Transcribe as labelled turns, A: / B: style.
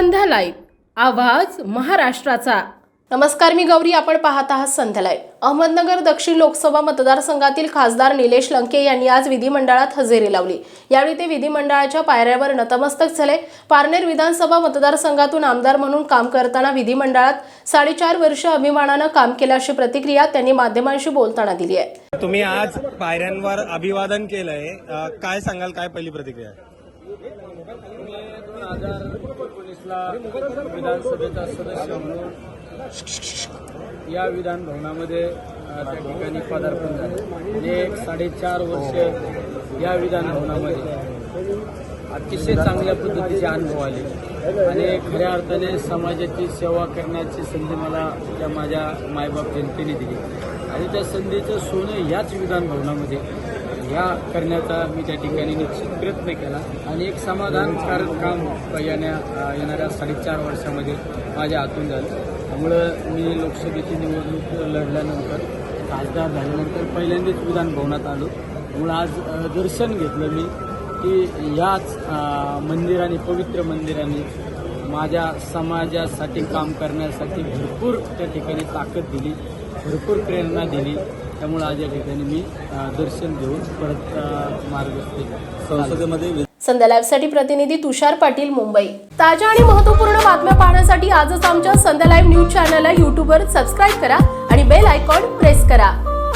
A: संध्या live. आवाज महाराष्ट्राचा. नमस्कार मी गौरी. आपण पाहत आहात संध्या लाईव्ह. अहमदनगर दक्षिण लोकसभा मतदारसंघातील खासदार निलेश लंके यांनी आज विधिमंडळात हजेरी लावली. यावेळी ते विधिमंडळाच्या पायऱ्यावर नतमस्तक झाले. पारनेर विधानसभा मतदारसंघातून आमदार म्हणून काम करताना विधिमंडळात साडेचार वर्ष अभिमानानं काम केलं अशी प्रतिक्रिया त्यांनी माध्यमांशी बोलताना दिली आहे.
B: तुम्ही आज पायऱ्यांवर अभिवादन केलंय. काय सांगाल? काय पहिली प्रतिक्रिया?
C: दोन हजार एकोणीसला विधानसभेचा सदस्य म्हणून या विधान भवनामध्ये त्या ठिकाणी पदार्पण झाले. म्हणजे एक साडेचार वर्ष या विधान भवनामध्ये अतिशय चांगल्या पद्धतीचे अनुभव आले. आणि खऱ्या अर्थाने समाजाची सेवा करण्याची संधी मला त्या माझ्या मायबाप जनतेने दिली. आणि त्या संधीचं सोनं याच विधान भवनामध्ये ह्या करण्याचा मी त्या ठिकाणी निश्चित प्रयत्न केला. आणि एक समाधानकारक काम येण्या येणाऱ्या साडेचार वर्षामध्ये माझ्या हातून झालं. त्यामुळं मी लोकसभेची निवडणूक लढल्यानंतर खासदार झाल्यानंतर पहिल्यांदाच विधानभवनात आलो. त्यामुळं आज दर्शन घेतलं मी की याच मंदिराने पवित्र मंदिराने माझ्या समाजासाठी काम करण्यासाठी भरपूर त्या ठिकाणी ताकद दिली. भरपूर प्रेरणा दिली. त्यामुळे आज या ठिकाणी मी दर्शन घेऊन परत मार्गस्थ संसदेमध्ये
A: संध्या लाईव्हसाठी प्रतिनिधी तुषार पाटील मुंबई. ताज्या आणि महत्त्वपूर्ण बातम्या पाहण्यासाठी आजच आमच्या संध्या लाईव्ह न्यूज चॅनलला यूट्यूबवर सबस्क्राईब करा आणि बेल आयकॉन प्रेस करा.